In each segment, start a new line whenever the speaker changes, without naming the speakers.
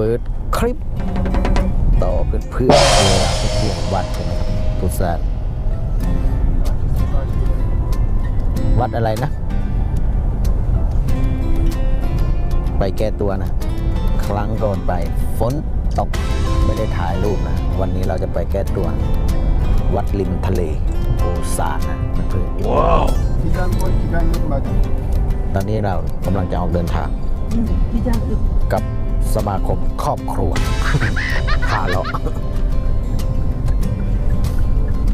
ปิดคลิป ต่อเพื่อนเพื่อนๆเวลาไปเที่ยววัดใช่ไหมครับทุกสานวัดอะไรนะ ไปแก้ตัวนะ ครั้งก่อนไปฝนตกไม่ได้ถ่ายรูปนะ วันนี้เราจะไปแก้ตัว วัดริมทะเลโอซานนะเพื่อนๆ
Tiga pun tiga ni baju.
ตอนนี้เรากำลังจะออกเดินทางกับ สมาคมครอบครัวพาเลาะ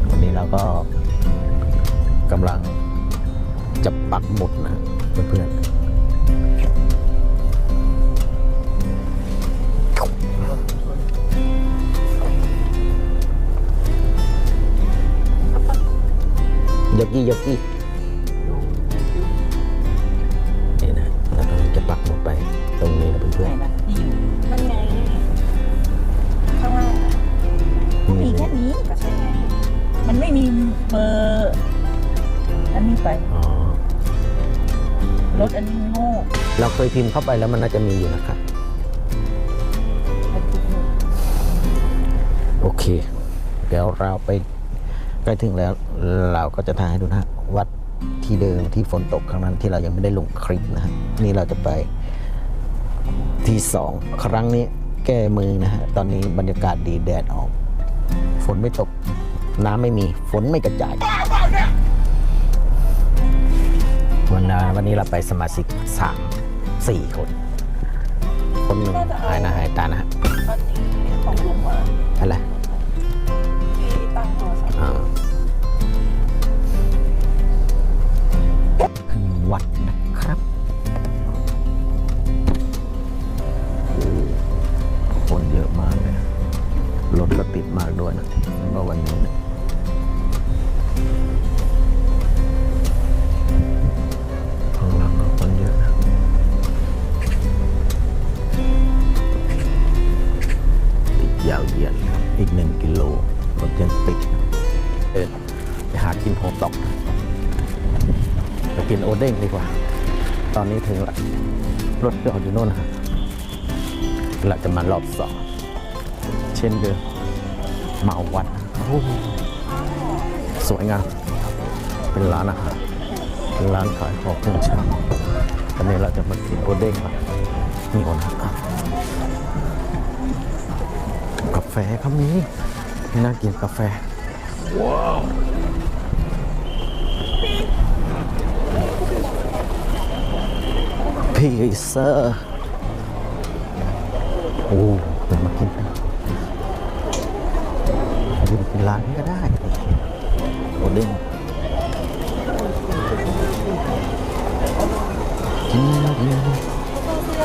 วันนี้เราก็กำลังจะปักหมุดนะเพื่อนๆยกี้ยก พิ
ม
พ์เข้าไปแล้วมันน่าจะมีอยู่นะครับ โอเค เดี๋ยวเราไปใกล้ถึงแล้วเราก็จะถ่ายให้ดูนะฮะวัดที่เดิมที่ฝนตกครั้งนั้นที่เรายังไม่ได้ลงคลิปนะฮะนี่เราจะไปที่สองครั้งนี้แก้มือนะฮะตอนนี้บรรยากาศดีแดดออก ฝนไม่ตก น้ำไม่มีฝนไม่กระจายวันนี้วันนี้เราไปสมาชิกสาม สี่คน คนหนึ่งหายหน้าหายตานะฮะ
อันนี้ของลุงมา
อะไร ถึงละรถจอดอยู่โน่นนะฮะเราจะมารอบสองเช่นเดิมเมาวัดสวยงาม เป็นร้านอาหารเป็นร้านขายของเครื่องช่าวันนี้เราจะมากินโอเด้งครับนี่คนนะกาแฟครับนี้นี่น่ากินกาแฟ ว้าว พีเซอร์โอ้เดี๋ยวมากินกันดูเป็นร้านนี้ก็ได้โอเด้งกินกิน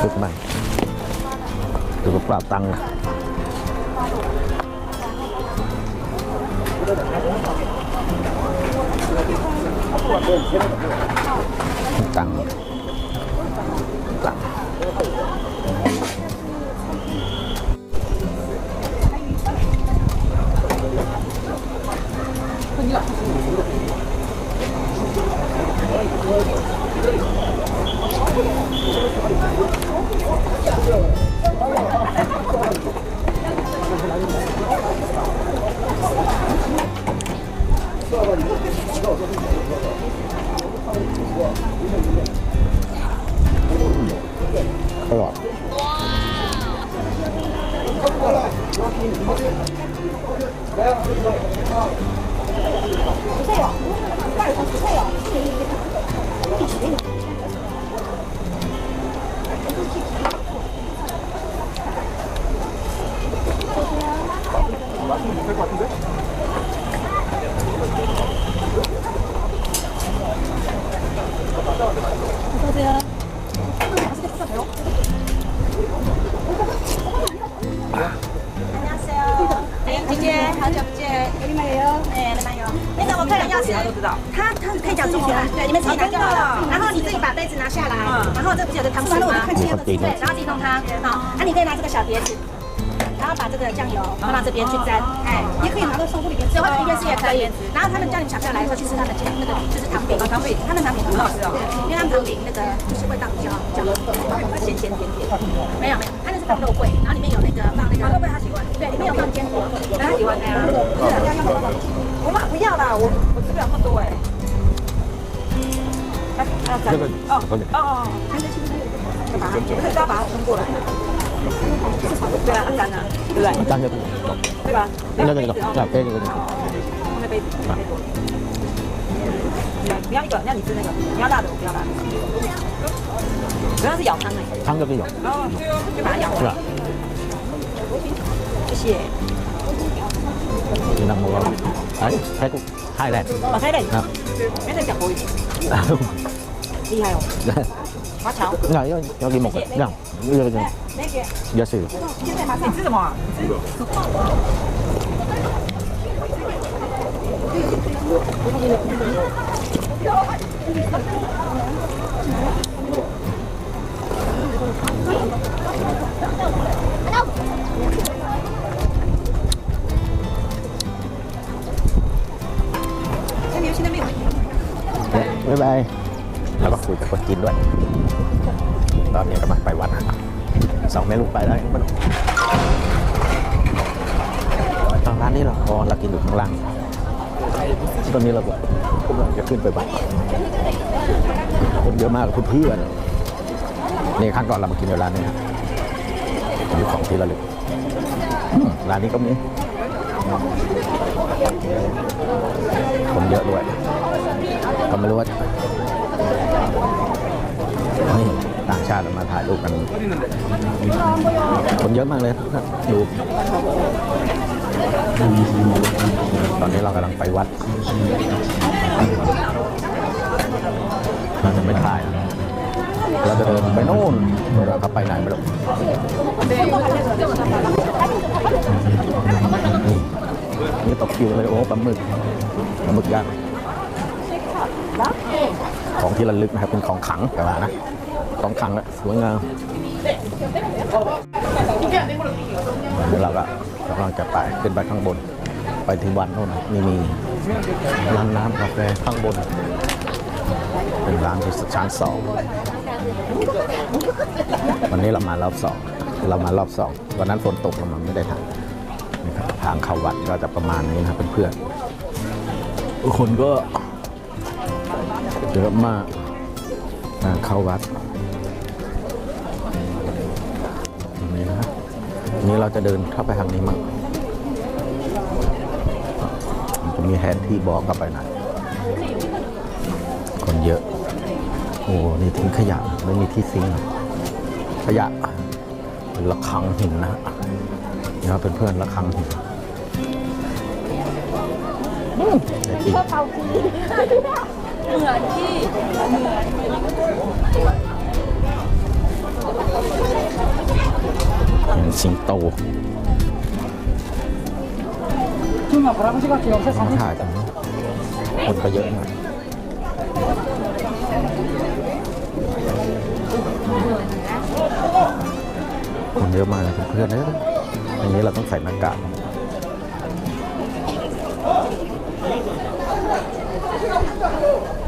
ฝึกใหม่ดูกระเป๋าตังค์นะตังค์
然后你自己把杯子拿下来然后这不是有个糖葫芦
吗看清
对然后自己弄它啊那你可以拿这个小碟子然后把这个酱油放到这边去沾哎也可以拿到送屋里面吃。或者一边吃。也可以然后他们叫你们小朋友来的时候去吃。他的那个就是糖饼啊糖饼他们糖饼很好吃。哦因为他们糖饼那个就是味道比较比较咸咸甜甜没有没有他那是放肉桂然后里面有那个放那个肉桂他喜欢对里面有放坚果他喜欢我妈不要啦我我吃。不了那么多哎
这个这个
哦哦，干嘛？可是要把它冲过来。对啊，干啊，对不对？
张就
对吧？
那个那个那杯这个
放在杯子，杯子。不要一个，那你吃那个，你要辣的，我不要辣的。主要是舀汤哎，
汤这个有
然后就把它舀
是吧？
谢谢。
你能 mua đấy thấy cũng hai này
我猜嘞
，à
没在讲国语，厉害哦。华侨，
rồi yo yo đi một cái không yo yo
那个
yo xỉu
现在马上吃什么啊？现在
บ๊ายบาย แล้วก็คุยกับคนจีนด้วย ตอนนี้กำลังไปวัดนะครับสองแม่ลูกไปแล้วไม่รู้ตอนร้านนี้เราพอเรากินอยู่ข้างล่างตอนนี้เราก็กำลังจะขึ้นไปวัดคนเยอะมากเพื่อนนี่ครั้งก่อนเรามากินอยู่ร้านนี้ครับมีของที่ระลึกร้านนี้ก็มีคนเยอะด้วย ก็ไม่รู้ว่านี่ต่างชาติมาถ่ายรูปกัน คนเยอะมากเลยดูตอนนี้เรากำลังไปวัดเราจะไม่ถ่ายเราจะเดินไปโน่นเราเขาไปไหนไม่รู้นี่นี่ตกคิวเลยโอ้ปลาหมึกปลาหมึกย่าง ของที่ระลึกนะครับเป็นของขังแต่ว่านะของขังอะสวยงามเดี๋ยวเราก็กำลังจะไปขึ้นไปข้างบน ไปถึงวันโน่นนะนี่มีร้านน้ำกาแฟข้างบน เป็นร้านที่ชั้นสองวันนี้เรามารอบสองเรามารอบสองวันนั้นฝนตกเรามาไม่ได้ทางนี่ครับทางเข้าวัดก็จะประมาณนี้นะเพื่อนๆคนก็ เยอะมากทางเข้าวัดตรงนี้นะนี่เราจะเดินเข้าไปทางนี้มั้งมันจะมีแผนที่บอกเข้าไปไหนคนเยอะ โอ้นี่ทิ้งขยะไม่มีที่ทิ้งขยะเป็นระฆังหินนะฮะนี่ครับเพื่อนๆระฆังหินอื มได้กินเห็นสิงโตมาถ่ายกันคนก็เยอะมากคนเยอะมากเลยเพื่อนๆเลยอันนี้เราต้องใส่หน้ากาก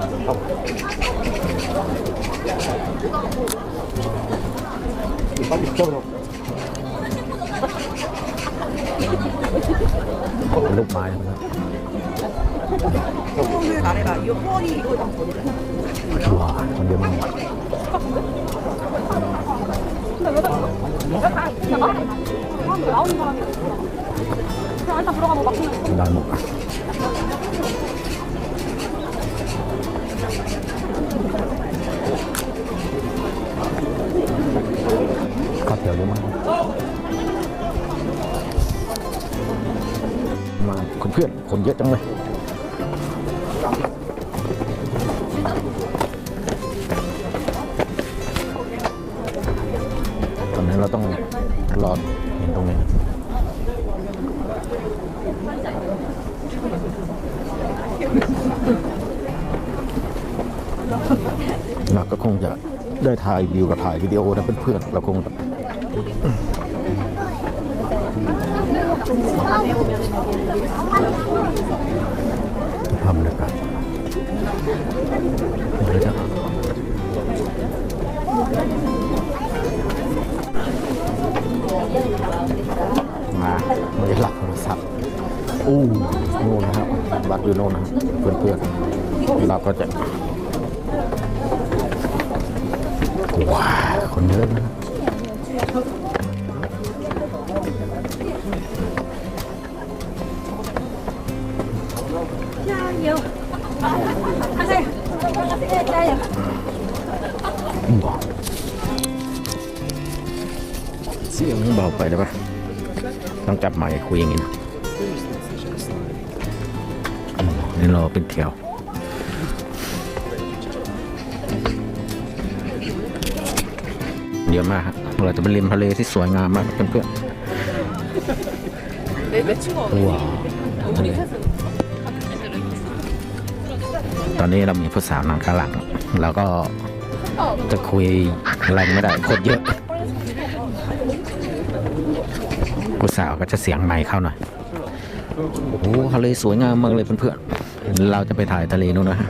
เป็นลูกไม้นะครับว้าวคนเยอะมากได้หมดเข้าแถวเยอ มามาคนเพื่อนคนเยอะจังเลยตอนนี้เราต้องรอเห็นตรงนี้เราก็คงจะได้ถ่ายวิวกับถ่ายวิดีโอนะเพื่อนๆเราคง ทำเลยกันเดี๋ยวจะมาไม่ได้หลักโทรศัพท์อู้นู่นนะครับบัตรอยู่นู่นนะครับเพื่อนเราก็จะว้าคนเยอะนะ จับไมค์คุยอย่างนี้นะอืมนี่รอเป็นแถวเยอะมากครับเราจะไปริมทะเลที่สวยงามมากเพื่อนๆว้าวทะเลตอนนี้เรามีผู้สาวนั่งข้างหลังแล้วก็จะคุยอะไรไม่ได้คนเยอะ ผู้สาวก็จะเสียงไมค์เข้าหน่อย โอ้โหทะเลสวยงามมากเลยเพื่อนๆ เราจะไปถ่ายทะเลนู้นนะฮะ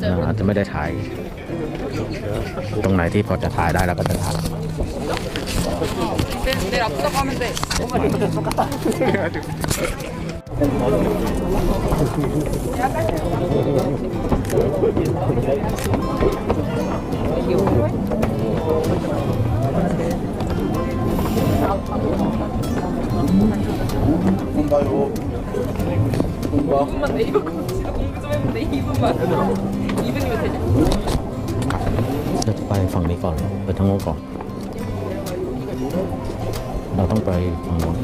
เราอาจจะไม่ได้ถ่าย ตรงไหนที่พอจะถ่ายได้เราก็จะถ่าย
본다요. 본다.
2분만 내 이거 진짜 공부 좀 해보면 돼 2분만 2분이면 되냐?
เราจะไปฝั่งนี้ก่อน ไปทางโน้นก่อน เราต้องไปฝั่งโน้น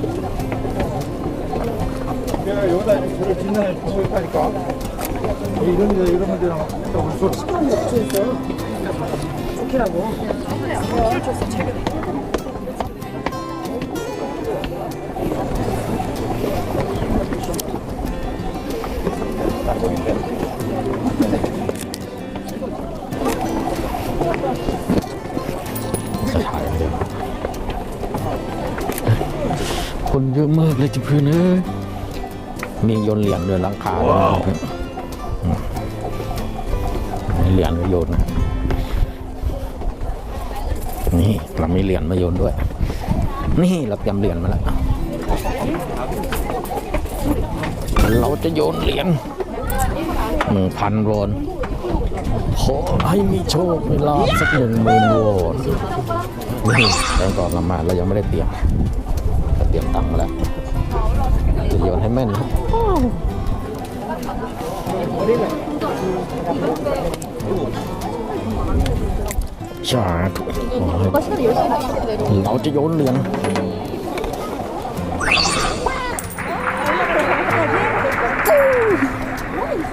내가 여기다 저를 뒷면에 보고 있다니까. 이런 데 이런 데랑 또 벌써
จะถ่ายเลย คนเยอะมากเลยจ้ะเพื่อนเอ้ยมีโยนเหรียญด้วยหลังคาด้วยเพื่อนอืมมีเหรียญมาโยนนะนี่เรามีเหรียญมาโยนด้วย นี่เราเตรียมเหรียญมาแล้วเราจะโยนเหรียญ พันโวลขอให้มีโชคมีลาภสักหนึ่งหมื่นโวลนี่ตอนก่อนเรามาเรายังไม่ได้เตรียมเราเตรียมตังค์มาแล้วจะโยนให้แม่นนะสาธุขอให้เราจะโยนเหรียญ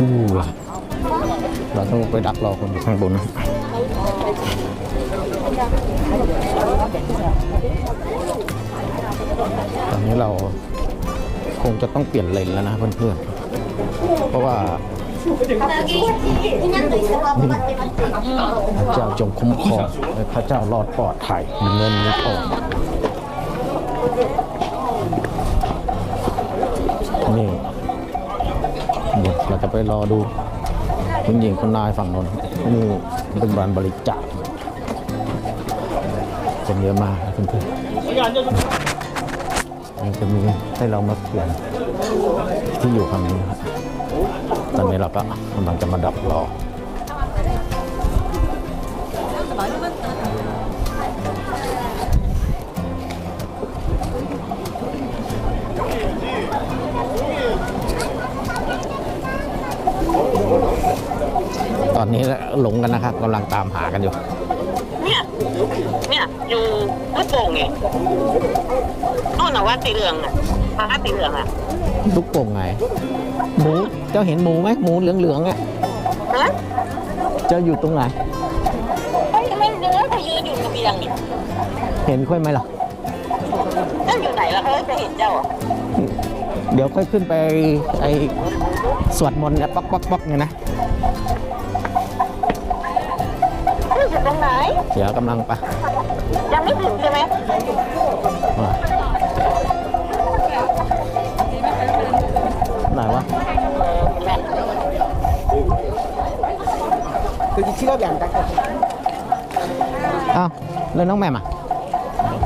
อู้เราต้องไปดักรอคนอยู่ข้างบนตอนนี้เราคงจะต้องเปลี่ยนเลนแล้วนะเพื่อนๆ เพราะว่าพระเจ้าจงคุ้มครองพระเจ้ารอดปลอดภัยมีเงินมีทองนี่ ไปรอดูคุณหญิงคุณนายฝั่งนนนี่เป็นบานบริจาคคนเยอะมากเพื่อนๆมันจะมีให้เรามาเปลี่ยนที่อยู่คงนี้ครับตอนนี้เราก็กำลังจะมาดับรอ ตอนนี้หลงกันนะครับกำลังตามหากันอยู่
เนี่ย เนี่ย อยู่วัดโป่งไงโน่นน่ะวัดสีเหลืองอะวัดสีเหลืองอะ
ลูกโป่งไงหมูเจ้าเห็นหมูไหมหมูเหลืองๆอะ
ฮะ
เจ้าอยู่ตรงไหน
เฮ้ยไม่เนื้อเขายืนอยู่กระเบียงนี่
เห็นค่อยไหมล่ะ
เจ้าอยู่ไหนล่ะเขาจะเห็นเจ้าอะ
เดี๋ยวค่อยขึ้นไปไอสวดมนต์เนี่ยป๊อกป๊อกป๊อกเนี่ยนะ
เดี๋
ยวกำลังไป
ยังไม่ถึงใช่ไหม
ว่าไหนวะอ้าวแล้วน้องแหม่มอะ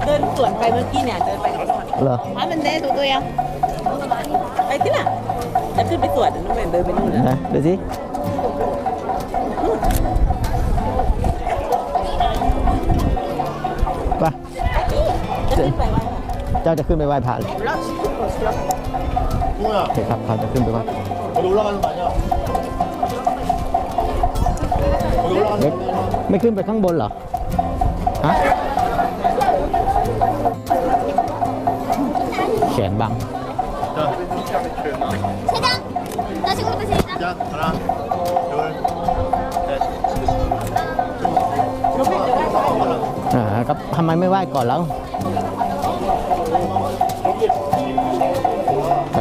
เดินสวนไปเมื่อกี้เนี่ยเดินไปกับสวน
เหรอ
อ๋อมันได้ตัวตัวยังไปที่น่ะจะขึ้นไปสวนน้องแม่เดินไปนู่นแล้ว
นะดูสิ เจ้าจะขึ้นไปไหว้พระเลยโอเคครับเขาจะขึ้นไปไหว้ไม่ไม่ขึ้นไปข้างบนเหรอ ฮะ แขนบัง
자, 하나, 둘, 셋.
อ่าก็ทำไมไม่ไหว้ก่อนแล้ว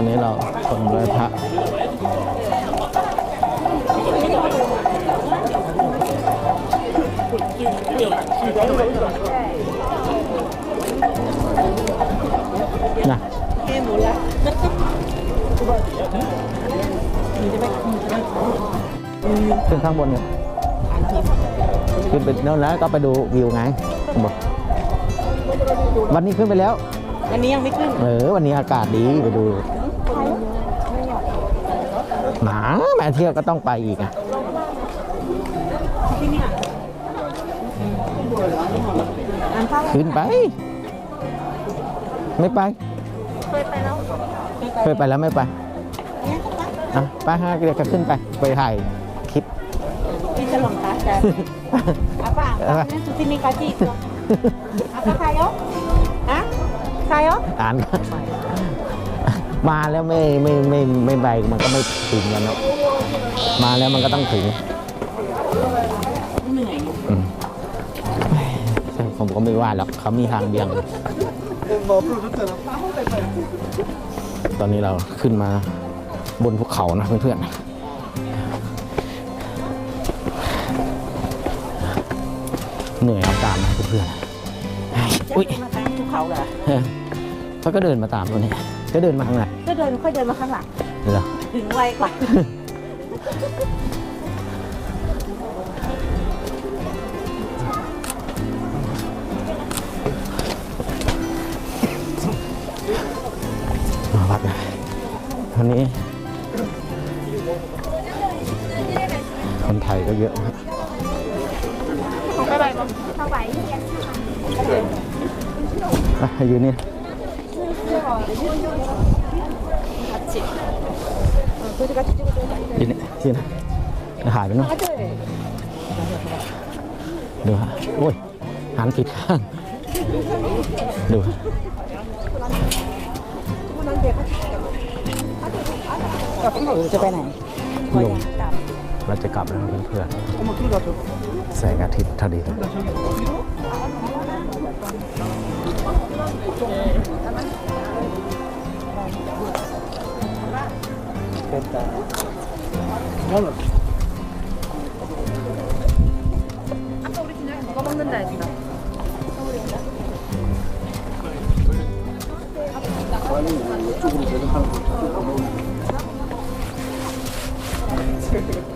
นนี้เราคนไหว้พระนะ
แค่หมุนละ
ขึ้นข้างบนเนี่ยขึ้นไปโน่นแล้วก็ไปดูวิวไงบอกวันนี้ขึ้นไปแล้ว
วันนี้ยังไม่ขึ้น
เออ วันนี้อากาศดีไปดูห มาแม่เที่ยวก็ต้องไปอีกอะ
ที่เนี่ยอ่านภาพ
ขึ้นไป ไม่ไป เคยไปแล้ว เคยไปแล้วไม่ไปอะไปฮะเดี๋ยวก็ขึ้นไป ไปถ่ายคลิป
ที่จะลองคะจะ apa apa sini kasih apa kayo Hah? kayo
อ่านก่อนมาแล้วไม่ไม่ไม่ไม่ไปมันก็ไม่ถึงกันเนาะ มาแล้วมันก็ต้องถึง
เหนื่อย
อืมผมก็ไม่ว่าหรอกเขามีทางเบี่ยง ตอนนี้เราขึ้นมาบนภูเขานะเพื่อนๆเหนื่อยเอาการนะเพื่อนๆเฮ้ยอุ้ย
มาตามภูเขาเหรอ
เฮ้ยเขาก็เดินมาตามตัวนี้ก็เดินมาข้างใน
ก็เดินค่อยเดินมาข้างหลัง
เหรอ
ถึงไวกว่า
ไปอยู่นี่ที่นี่ที่นี่หายไปเนาะดูฮะโอ้ยหันผิดข้างดูฮะ
จะไปไหน
ลงเราจะกลับแล้วนะเพื่อนๆแสงอาทิตย์เ 됐다. 나는 아까 우리 진영이 누가 먹는다 했다. 아니 이쪽으로 계속 하는 거.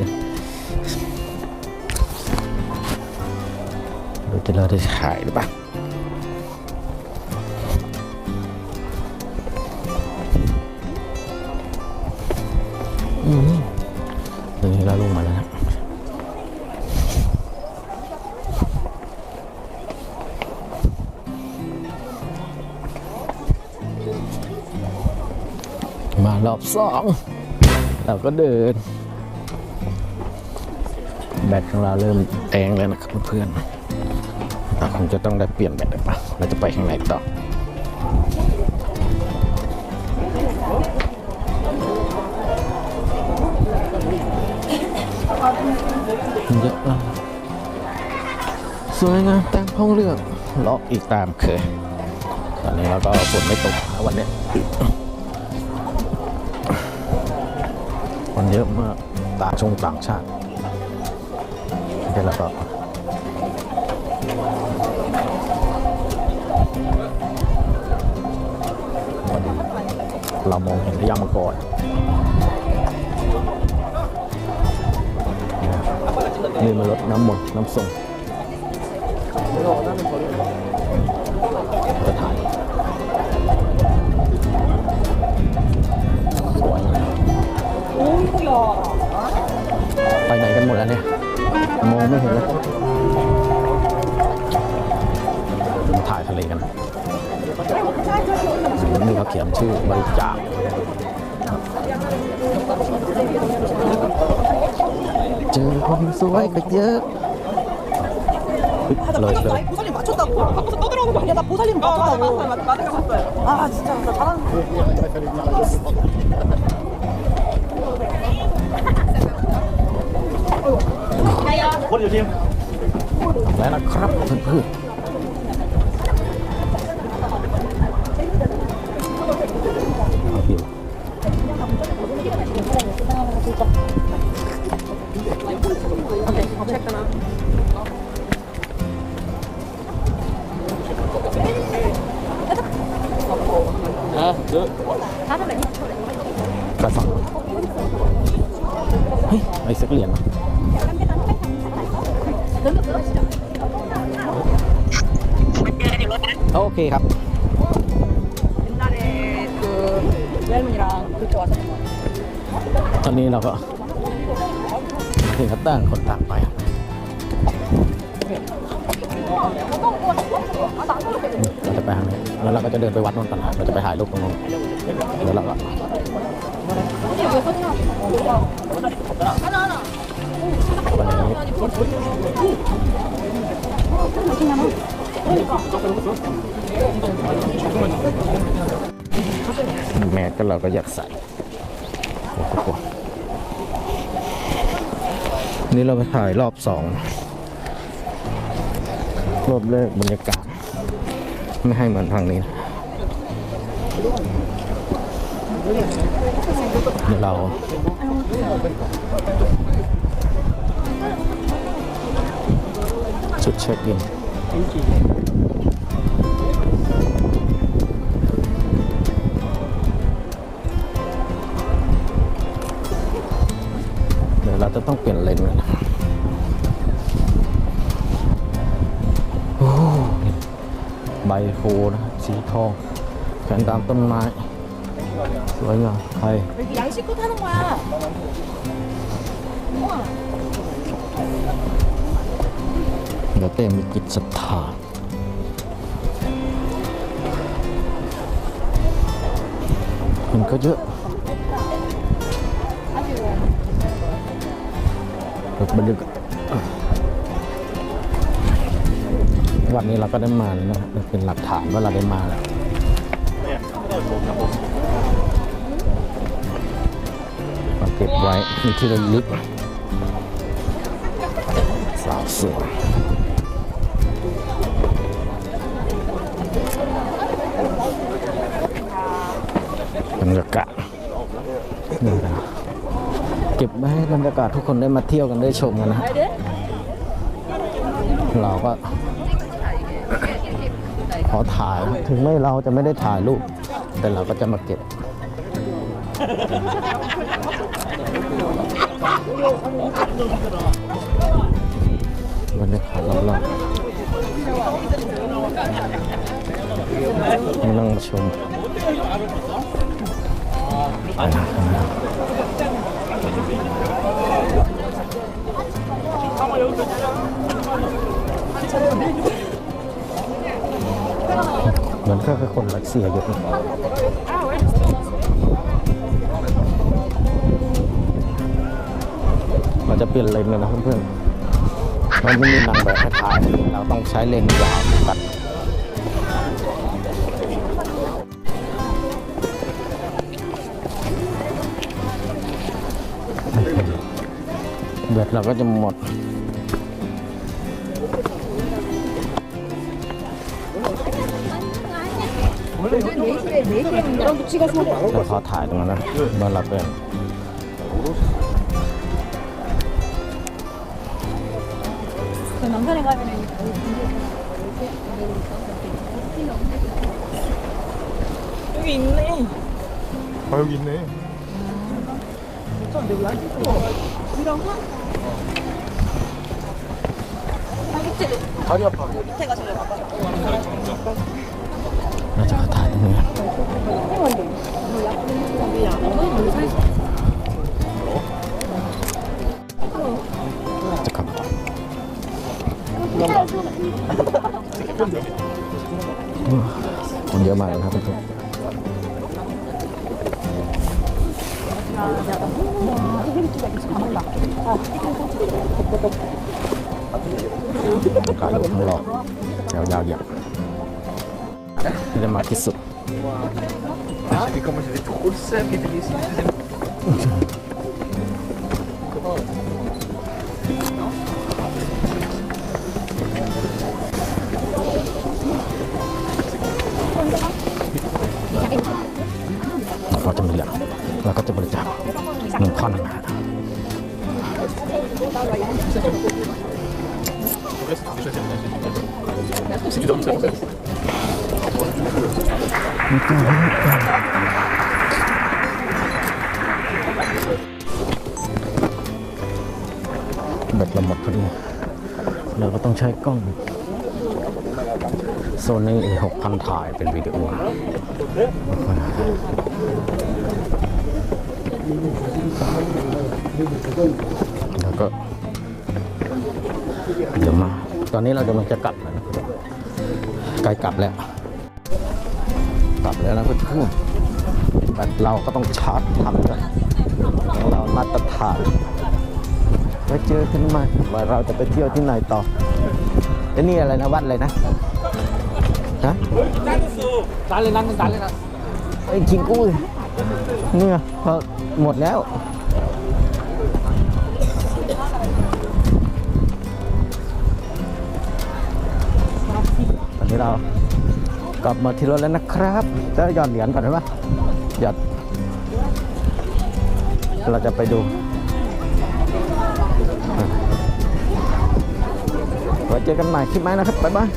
ด้ถ่ายเราจะเราได้ถ่ายหรือเปล่าอืมตอนนี้เราลงมาแล้วนะมารอบสองเราก็เดิน บตของเราเริ่มแองแล้วนะครับเพื่อนๆคงจะต้องได้เปลี่ยนแบตหรือเปล่าเราจะไปข้างในต่อเยอะแล้วสวยงามตามห้องเรื่องล็อกอีกตามเคย ตอนนี้เราก็ฝนไม่ตกวันนี้ยคนเยอะมากต่างชงต่างชาติ เดี๋ยวเราก็เรามองเห็นพยามังกรนี่มารถน้ำมนต์น้ำส่ง ไม่เห็นเลยมาถ่ายทะเลกันนี่เขาเขียนชื่อบริจาคเจอคนสวยก็เยอะเลยเลย
보살님 맞췄다고 바꿔서 떠들어오는 거 아니야? 나 보살님 맞췄다고 어, 맞, 맞, 맞, 맞았어요 아 진짜 나 잘하는
คนอยู่ทีม
แล้วนะครับเพื่อนกระสังเฮ้ยไอ้สักเหรียญ โอเคครับ ตอนนี้เราก็นี่ครับตั้งคนต่างไปเราจะไปทางนี้แล้วเราก็จะเดินไปวัดนนท์กันเราจะไปถ่ายรูปตรงนู้นแล้วเราก็ ไปนี้แมสก็เราก็อยากใส่โอ้โหนี่เราไปถ่ายรอบสองรอบแรกบรรยากาศ ไม่ให้เหมือนทางนี้นะเดี๋ยวเรา จุดเช็คอิน เดี๋ยวเราจะต้องเปลี่ยนเลนส์กันโอ้ใบโพนะครับสีทองแขนตามต้นไม้ สวยงามไทย
여기 양식껏 하는 거야
เดี๋ยวเต้มีจิตศรัทธามันก็เยอะแบบบรรยากวันนี้เราก็ได้มาแล้วนะเป็นหลักฐานว่าเราได้มาแล้วมาเก็บไว้มีที่ระลึก สาวสวย บรรยากาศนี่นะเก็บไว้ให้บรรยากาศทุกคนได้มาเที่ยวกันได้ชมกันนะเราก็ขอถ่ายถึงไม่เราจะไม่ได้ถ่ายรูป แต่เราก็จะมาเก็บ บรรยากาศรอบๆมานั่งชมเหมือนก็คือคนรัสเซียอยู่นะเราจะเปลี่ยนเลนกันนะเพื่อนๆ เราไม่มีนางแบบให้ถ่ายเราต้องใช้เลนส์ยาวตัดเบ็ดเราก็จะหมดเราขอถ่ายตรงนั้นนะเมื่อเราเป็น
용산에 가면은 여기 있네.
아 여기 있네. 거? 아
밑에 다리 아파. 밑에 가서 내가 아빠. 맞아 다리. คนเยอะมากเลยครับเพื่อนๆอากาศอยู่ข้างนอกยาวๆเหยียบไม่ได้มาที่สุด เราจะมีเหรียญเราก็จะบริจาคหนึ่งพันนะฮะแบตเราหมดพอดี เราก็ต้องใช้กล้องโซนนี้หกพันถ่ายเป็นวิดีโอ แล้วก็เดี๋ยวมา ตอนนี้เราจะมันจะกลับแล้วกลกลับแล้ว กลับแล้วนะเพื่อนๆแต่เราก็ต้องชาร์จทำด้วยของเรามาตรฐานไว้เจอขึ้นมาว่าเราจะไปเที่ยวที่ไหนต่อไอ้นี่อะไรนะวัดอะไรนะฮะ
ร้านเลยนั้
นร้านเลยนั้ไอ้จิงกุ้ยเนี่ย หมดแล้ว ตอนนี้เรากลับมาที่รถแล้วนะครับจะหย่อนเหรียญก่อนได้ปะหยอดเราจะไปดูไว้เจอกันใหม่คลิปไหมนะครับ บ๊ายบาย